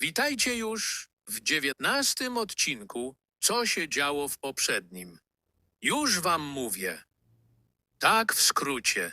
Witajcie już w dziewiętnastym odcinku, co się działo w poprzednim. Już wam mówię. Tak w skrócie.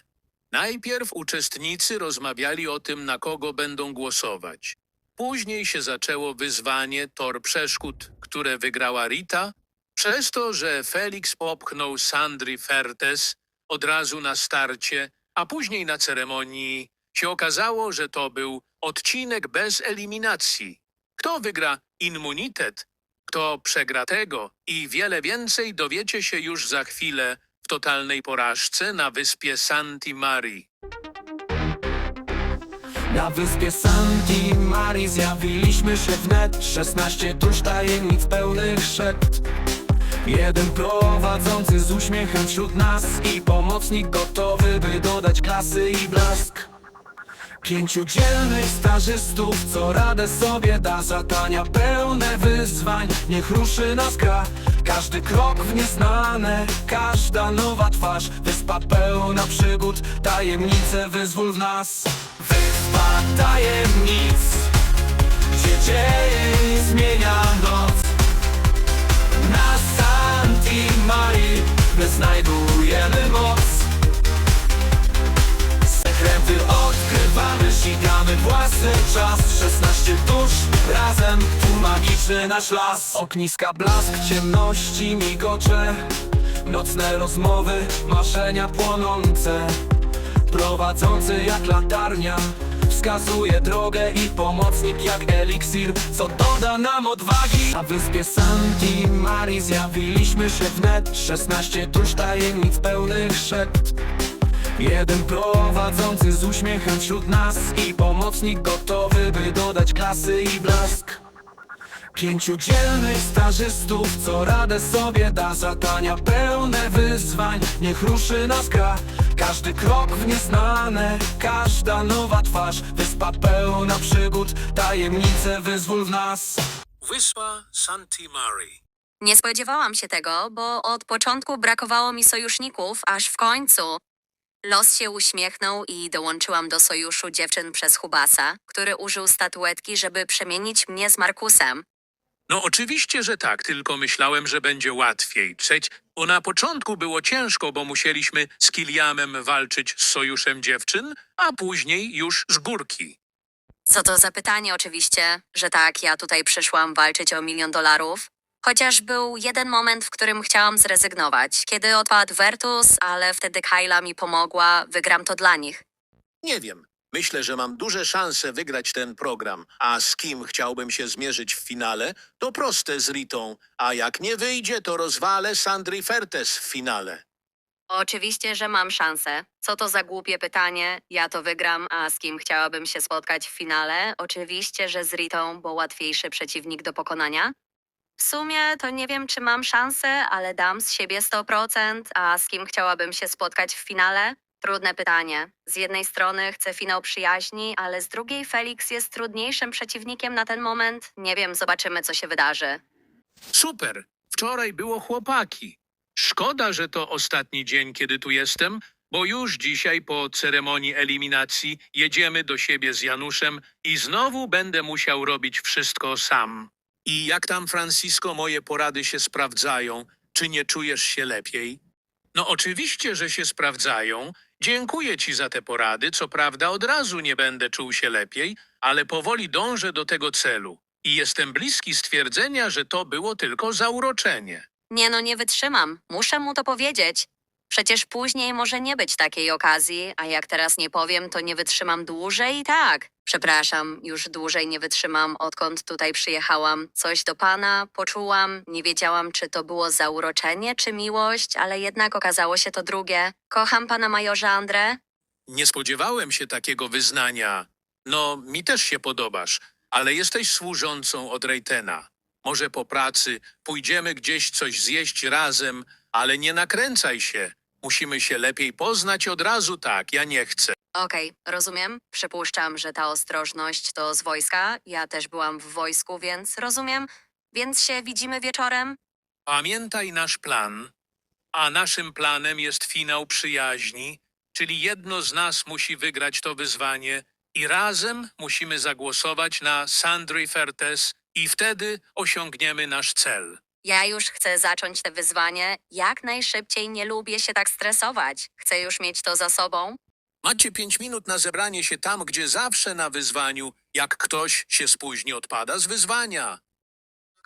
Najpierw uczestnicy rozmawiali o tym, na kogo będą głosować. Później się zaczęło wyzwanie Tor Przeszkód, które wygrała Rita, przez to, że Felix popchnął Sandry Fertes od razu na starcie, a później na ceremonii się okazało, że to był odcinek bez eliminacji. Kto wygra immunitet, kto przegra tego? I wiele więcej dowiecie się już za chwilę w totalnej porażce na wyspie Santi Mari. Na wyspie Santi Mari zjawiliśmy się wnet. 16 dusz tajemnic pełnych szept Jeden prowadzący z uśmiechem wśród nas I pomocnik gotowy, by dodać klasy i blask Pięciu dzielnych stażystów, co radę sobie da Zadania pełne wyzwań, niech ruszy nas gra. Każdy krok w nieznane, każda nowa twarz. Wyspa pełna przygód, tajemnice wyzwól w nas. Wyspa tajemnic, gdzie dzień zmienia noc. Na Santi Mari my znajdujemy moc własny czas 16 dusz, razem tu magiczny nasz las. Ogniska blask, ciemności migocze Nocne rozmowy, marzenia płonące. Prowadzący jak latarnia Wskazuje drogę i pomocnik jak eliksir Co doda nam odwagi. Na wyspie Santi Mari zjawiliśmy się wnet. 16 dusz tajemnic pełnych szept Jeden prowadzący z uśmiechem wśród nas I pomocnik gotowy, by dodać klasy i blask. Pięciu dzielnych stażystów, co radę sobie da Zadania pełne wyzwań, niech ruszy nas gra. Każdy krok w nieznane, każda nowa twarz. Wyspa pełna przygód, tajemnice wyzwól w nas. Wyspa Santi Mari. Nie spodziewałam się tego, bo od początku brakowało mi sojuszników, aż w końcu. Los się uśmiechnął i dołączyłam do sojuszu dziewczyn przez Hubasa, który użył statuetki, żeby przemienić mnie z Markusem. No oczywiście, że tak, tylko myślałem, że będzie łatwiej. Trzeć, bo na początku było ciężko, bo musieliśmy z Kiliamem walczyć z sojuszem dziewczyn, a później już z górki. Co to za pytanie oczywiście, że tak, ja tutaj przyszłam walczyć o milion dolarów. Chociaż był jeden moment, w którym chciałam zrezygnować, kiedy odpadł Vertus, ale wtedy Kyla mi pomogła, wygram to dla nich. Nie wiem. Myślę, że mam duże szanse wygrać ten program, a z kim chciałbym się zmierzyć w finale, to proste z Ritą, a jak nie wyjdzie, to rozwalę Sandry Fertes w finale. Oczywiście, że mam szansę. Co to za głupie pytanie? Ja to wygram, a z kim chciałabym się spotkać w finale? Oczywiście, że z Ritą, bo łatwiejszy przeciwnik do pokonania. W sumie to nie wiem, czy mam szansę, ale dam z siebie 100%, a z kim chciałabym się spotkać w finale? Trudne pytanie. Z jednej strony chcę finał przyjaźni, ale z drugiej Felix jest trudniejszym przeciwnikiem na ten moment. Nie wiem, zobaczymy, co się wydarzy. Super! Wczoraj było chłopaki. Szkoda, że to ostatni dzień, kiedy tu jestem, bo już dzisiaj po ceremonii eliminacji jedziemy do siebie z Januszem i znowu będę musiał robić wszystko sam. I jak tam, Francisco, moje porady się sprawdzają? Czy nie czujesz się lepiej? No oczywiście, że się sprawdzają. Dziękuję ci za te porady. Co prawda od razu nie będę czuł się lepiej, ale powoli dążę do tego celu. I jestem bliski stwierdzenia, że to było tylko zauroczenie. Nie no, nie wytrzymam. Muszę mu to powiedzieć. Przecież później może nie być takiej okazji, a jak teraz nie powiem, to nie wytrzymam dłużej tak. Przepraszam, już dłużej nie wytrzymam, odkąd tutaj przyjechałam. Coś do pana poczułam, nie wiedziałam, czy to było zauroczenie, czy miłość, ale jednak okazało się to drugie. Kocham pana majorze André. Nie spodziewałem się takiego wyznania. No, mi też się podobasz, ale jesteś służącą od Rejtena. Może po pracy pójdziemy gdzieś coś zjeść razem, ale nie nakręcaj się. Musimy się lepiej poznać od razu tak, ja nie chcę. Okej, rozumiem. Przypuszczam, że ta ostrożność to z wojska. Ja też byłam w wojsku, więc rozumiem. Więc się widzimy wieczorem? Pamiętaj nasz plan, a naszym planem jest finał przyjaźni, czyli jedno z nas musi wygrać to wyzwanie I razem musimy zagłosować na Sandry Fertes i wtedy osiągniemy nasz cel. Ja już chcę zacząć te wyzwanie jak najszybciej, nie lubię się tak stresować. Chcę już mieć to za sobą. Macie pięć minut na zebranie się tam, gdzie zawsze na wyzwaniu, jak ktoś się spóźni, odpada z wyzwania.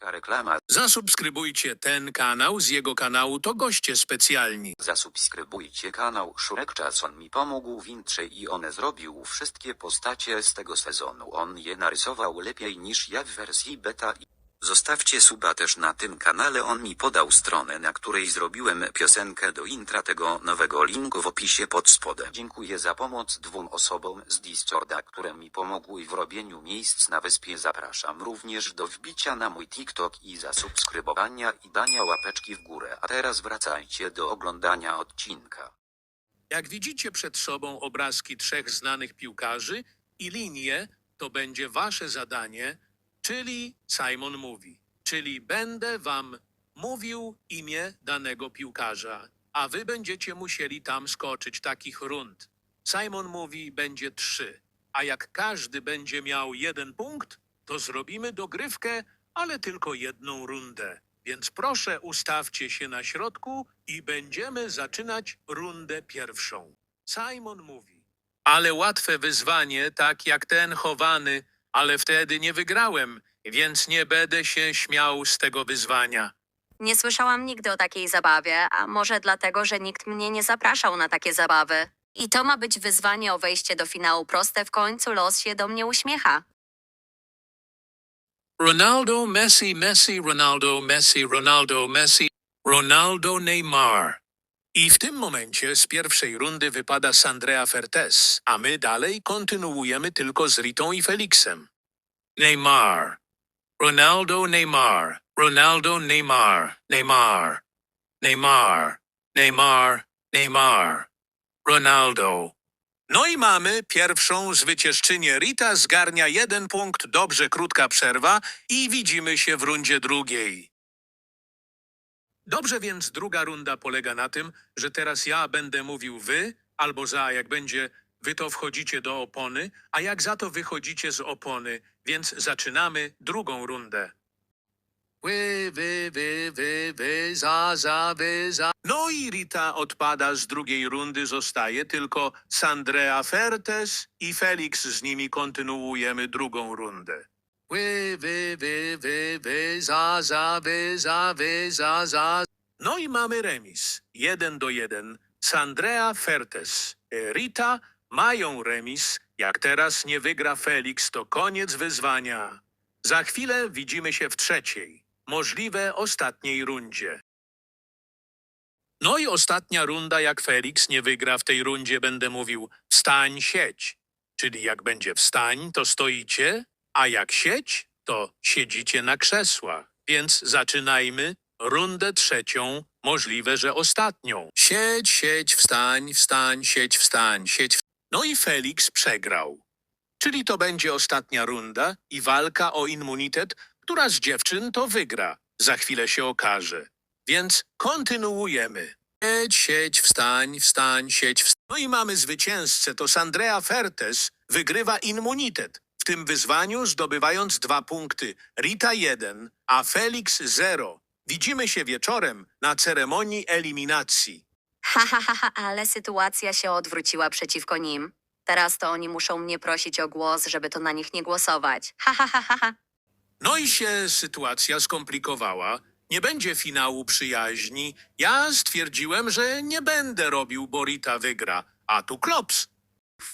Reklama. Zasubskrybujcie ten kanał, z jego kanału to goście specjalni. Zasubskrybujcie kanał Szurek Czas. On mi pomógł w intrze i on zrobił wszystkie postacie z tego sezonu. On je narysował lepiej niż ja w wersji beta. Zostawcie suba też na tym kanale. On mi podał stronę, na której zrobiłem piosenkę do intra tego nowego linku w opisie pod spodem. Dziękuję za pomoc dwóm osobom z Discorda, które mi pomogły w robieniu miejsc na wyspie. Zapraszam również do wbicia na mój TikTok i zasubskrybowania i dania łapeczki w górę. A teraz wracajcie do oglądania odcinka. Jak widzicie przed sobą obrazki trzech znanych piłkarzy i linie, to będzie wasze zadanie, czyli Simon mówi, czyli będę wam mówił imię danego piłkarza, a wy będziecie musieli tam skoczyć takich rund. Simon mówi, będzie trzy, a jak każdy będzie miał jeden punkt, to zrobimy dogrywkę, ale tylko jedną rundę. Więc proszę ustawcie się na środku i będziemy zaczynać rundę pierwszą. Simon mówi. Ale łatwe wyzwanie, tak jak ten chowany, ale wtedy nie wygrałem, więc nie będę się śmiał z tego wyzwania. Nie słyszałam nigdy o takiej zabawie, a może dlatego, że nikt mnie nie zapraszał na takie zabawy. I to ma być wyzwanie o wejście do finału proste, w końcu los się do mnie uśmiecha. Ronaldo, Messi, Messi, Ronaldo, Messi, Ronaldo, Messi, Ronaldo, Neymar. I w tym momencie z pierwszej rundy wypada Sandrea Fertes, a my dalej kontynuujemy tylko z Ritą i Felixem. Neymar. Ronaldo, Neymar. Ronaldo, Neymar. Neymar. Neymar. Neymar. Neymar. Ronaldo. No i mamy pierwszą zwyciężczynię. Rita zgarnia jeden punkt, dobrze krótka przerwa i widzimy się w rundzie drugiej. Dobrze więc druga runda polega na tym, że teraz ja będę mówił wy, albo za, jak będzie wy to wchodzicie do opony, a jak za to wychodzicie z opony, więc zaczynamy drugą rundę. Wy, wy, wy, wy, wy, za, za, wy, za. No i Rita odpada z drugiej rundy, zostaje tylko Sandrea Fertes i Felix z nimi kontynuujemy drugą rundę. Wy, wy, wy, wy, wy, za, za, wy, za, wy, za, za. No i mamy remis. Jeden do jeden. Sandrea Fertes, e, Rita mają remis. Jak teraz nie wygra Felix, to koniec wyzwania. Za chwilę widzimy się w trzeciej, możliwe ostatniej rundzie. No i ostatnia runda, jak Felix nie wygra w tej rundzie, będę mówił wstań, sieć. Czyli jak będzie wstań, to stoicie, a jak sieć, to siedzicie na krzesłach. Więc zaczynajmy rundę trzecią, możliwe, że ostatnią. Sieć, sieć, wstań, wstań, sieć, wstań, sieć. No i Felix przegrał. Czyli to będzie ostatnia runda i walka o immunitet, która z dziewczyn to wygra. Za chwilę się okaże. Więc kontynuujemy. Sieć, sieć, wstań, wstań, sieć, wstań. No i mamy zwycięzcę, to Sandrea Fertes wygrywa immunitet. W tym wyzwaniu zdobywając dwa punkty. Rita jeden, a Felix zero. Widzimy się wieczorem na ceremonii eliminacji. Ha, ha, ha, ha, ale sytuacja się odwróciła przeciwko nim. Teraz to oni muszą mnie prosić o głos, żeby to na nich nie głosować. Ha, ha, ha, ha, ha. No i się sytuacja skomplikowała. Nie będzie finału przyjaźni. Ja stwierdziłem, że nie będę robił, bo Rita wygra. A tu klops.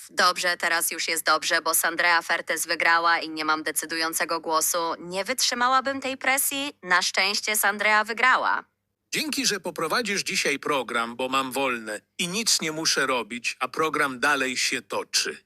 Dobrze, teraz już jest dobrze, bo Sandrea Fertes wygrała i nie mam decydującego głosu. Nie wytrzymałabym tej presji. Na szczęście Sandrea wygrała. Dzięki, że poprowadzisz dzisiaj program, bo mam wolne i nic nie muszę robić, a program dalej się toczy.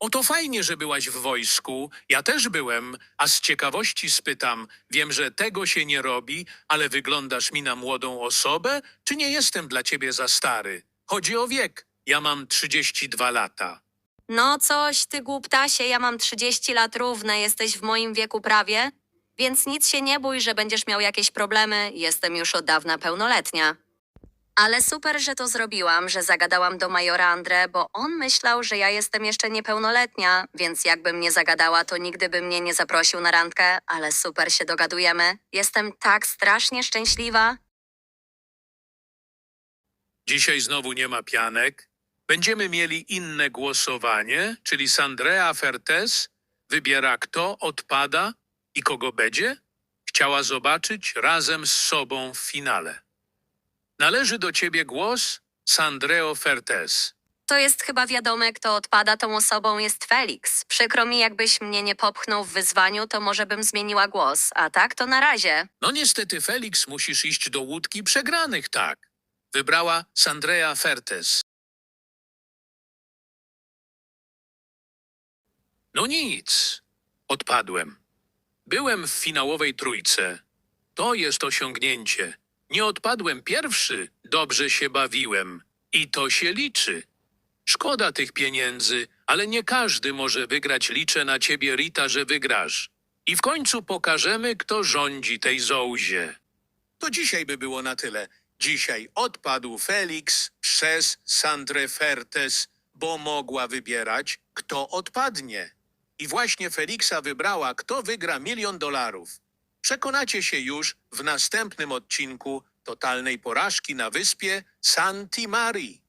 Oto fajnie, że byłaś w wojsku. Ja też byłem, a z ciekawości spytam: wiem, że tego się nie robi, ale wyglądasz mi na młodą osobę, czy nie jestem dla ciebie za stary? Chodzi o wiek. Ja mam 32 lata. No coś, ty głuptasie, ja mam 30 lat równe, jesteś w moim wieku prawie. Więc nic się nie bój, że będziesz miał jakieś problemy. Jestem już od dawna pełnoletnia. Ale super, że to zrobiłam, że zagadałam do majora Andre, bo on myślał, że ja jestem jeszcze niepełnoletnia, więc jakbym nie zagadała, to nigdy by mnie nie zaprosił na randkę, ale super się dogadujemy. Jestem tak strasznie szczęśliwa. Dzisiaj znowu nie ma pianek. Będziemy mieli inne głosowanie, czyli Sandrea Fertes wybiera kto odpada i kogo będzie chciała zobaczyć razem z sobą w finale. Należy do ciebie głos Sandreo Fertes. To jest chyba wiadome, kto odpada tą osobą jest Felix. Przykro mi, jakbyś mnie nie popchnął w wyzwaniu, to może bym zmieniła głos, a tak to na razie. No niestety, Felix, musisz iść do łódki przegranych, tak. Wybrała Sandrea Fertes. No nic, odpadłem. Byłem w finałowej trójce. To jest osiągnięcie. Nie odpadłem pierwszy, dobrze się bawiłem. I to się liczy. Szkoda tych pieniędzy, ale nie każdy może wygrać. Liczę na ciebie, Rita, że wygrasz. I w końcu pokażemy, kto rządzi tej zołzie. To dzisiaj by było na tyle. Dzisiaj odpadł Felix przez Sandrę Fertes, bo mogła wybierać, kto odpadnie. I właśnie Feliksa wybrała, kto wygra milion dolarów. Przekonacie się już w następnym odcinku totalnej porażki na wyspie Santi Mari.